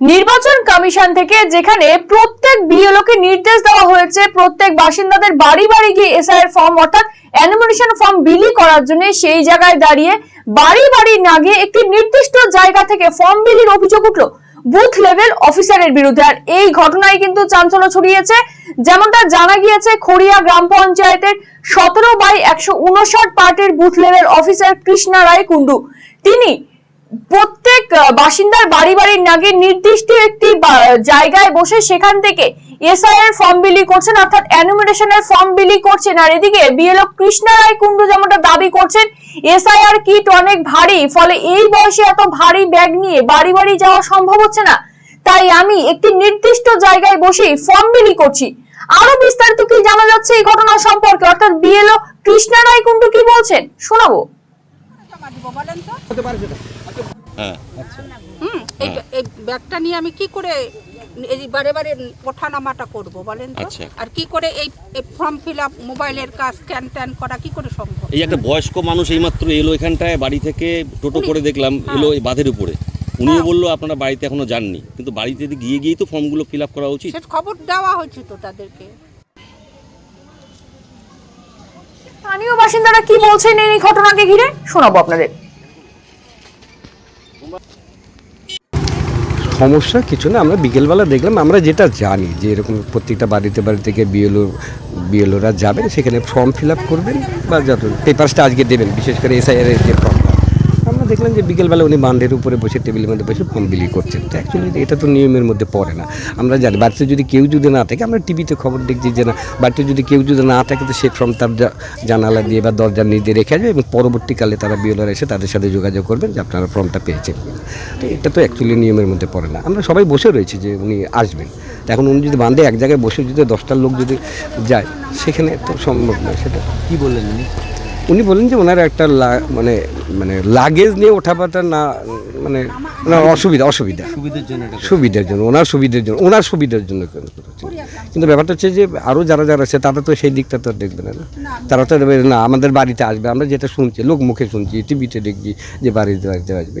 নির্বাচন কমিশন থেকে যেখানে প্রত্যেক বিএলওকে নির্দেশ দেওয়া হয়েছে, প্রত্যেক বাসিন্দাদের বাড়ি বাড়ি গিয়ে এসআইয়ের ফর্ম অর্থাৎ অ্যানিমিনেশন ফর্ম বিলি করার জন্য সেই জায়গায় দাঁড়িয়ে বাড়ি বাড়ি না গিয়ে একটি নির্দিষ্ট জায়গা থেকে ফর্ম বিলির অভিযোগ উঠল বুথ লেভেল অফিসারের বিরুদ্ধে। আর এই ঘটনায় কিন্তু চাঞ্চল্য ছড়িয়েছে। যেমনটা জানা গিয়েছে, খড়িয়া গ্রাম পঞ্চায়েতের সতেরো বাই একশো উনষাট পার্টির booth level officer Krishna Roy Kundu তিনি প্রত্যেক বাসিন্দার বাড়ি বাড়ির নাগে নির্দিষ্ট একটি জায়গায় বসে সেখান থেকে এসআইআর ফর্ম বিলি করছেন, অর্থাৎ অ্যানুমিনেশনের ফর্ম বিলি করছেন। আর এদিকে বিএলও কৃষ্ণা রায় কুন্ডু যেমনটা দাবি করছেন, এসআইআর কিট অনেক ভারী, ফলে এই বয়সে এত ভারী ব্যাগ নিয়ে বাড়ি বাড়ি যাওয়া সম্ভব হচ্ছে না। তাই আমি একটি নির্দিষ্ট জায়গায় বসে ফর্ম বিলি করছি। আরও বিস্তারিত কি জানা যাচ্ছে এই ঘটনা সম্পর্কে? অর্থাৎ বিএলও কৃষ্ণা রায় কুন্ডু কি বলছেন? শোনাবো। দিব বলেন তো। হ্যাঁ। হুম এই এই ব্যাগটা নিয়ে আমি কি করে এই বারে বারে ওঠানামাটা করব বলেন তো? আচ্ছা। আর কি করে এই ফর্ম ফিল আপ মোবাইলের কাজ স্ক্যান ট্যান করা কি করে সম্ভব? এই একটা বয়স্ক মানুষ এইমাত্র এলো এখানটায় বাড়ি থেকে টোটো করে দেখলাম এলো এই বাঁধের উপরে। উনিও বলল আপনারা বাড়িতে এখনও যাননি। কিন্তু বাড়িতে গিয়ে গিয়েই তো ফর্মগুলো ফিল আপ করা উচিত। সে খবর দেওয়া হয়েছে তো তাদেরকে। স্থানীয় বাসিন্দারা কি বলছেন এই ঘটনাকে ঘিরে? শোনাবো আপনাদের। সমস্যা কিছু না, আমরা বিকেলবেলা দেখলাম, আমরা যেটা জানি যে এরকম প্রত্যেকটা বাড়িতে বাড়ি থেকে বিএলও, বিএলওরা যাবেন, সেখানে ফর্ম ফিল আপ করবেন বা যত পেপারসটা আজকে দেবেন, বিশেষ করে এসআইআর যে ফর্মটা আমরা দেখলাম যে বিকেলবেলা উনি বান্ডের উপরে বসে টেবিলের মধ্যে বসে ফর্ম বিলি করছেন। তো অ্যাকচুয়ালি এটা তো নিয়মের মধ্যে পড়ে না। আমরা জানি, বাড়িতে যদি কেউ যদি না থাকে, আমরা টিভিতে খবর দেখছি যে না, বাড়িতে যদি কেউ যদি না থাকে, তো সে ফর্ম তার জানালা দিয়ে বা দরজার দিয়ে রেখে আসবে এবং পরবর্তীকালে তারা বিএলআর এসে তাদের সাথে যোগাযোগ করবেন যে আপনারা ফর্মটা পেয়েছেন তো এটা তো অ্যাকচুয়ালি নিয়মের মধ্যে পড়ে না। আমরা সবাই বসে রয়েছি যে উনি আসবেন। এখন উনি যদি বান্ধে এক জায়গায় বসে যদি দশটার লোক যদি যায়, সেখানে তো সম্ভব নয়। সেটা কী বললেন উনি? উনি বলেন যে ওনার একটা মানে মানে লাগেজ নিয়ে ওঠাবাটা না মানে ওনার অসুবিধা অসুবিধা। সুবিধার জন্য ওনার সুবিধার জন্য ওনার সুবিধার জন্য কিন্তু ব্যাপারটা হচ্ছে যে আরও যারা যারা আছে তারা তো সেই দিকটা তো আর দেখবে না না? তারা তো না আমাদের বাড়িতে আসবে আমরা যেটা শুনছি লোক মুখে শুনছি টিভিতে দেখছি যে বাড়িতে বাড়িতে আসবে।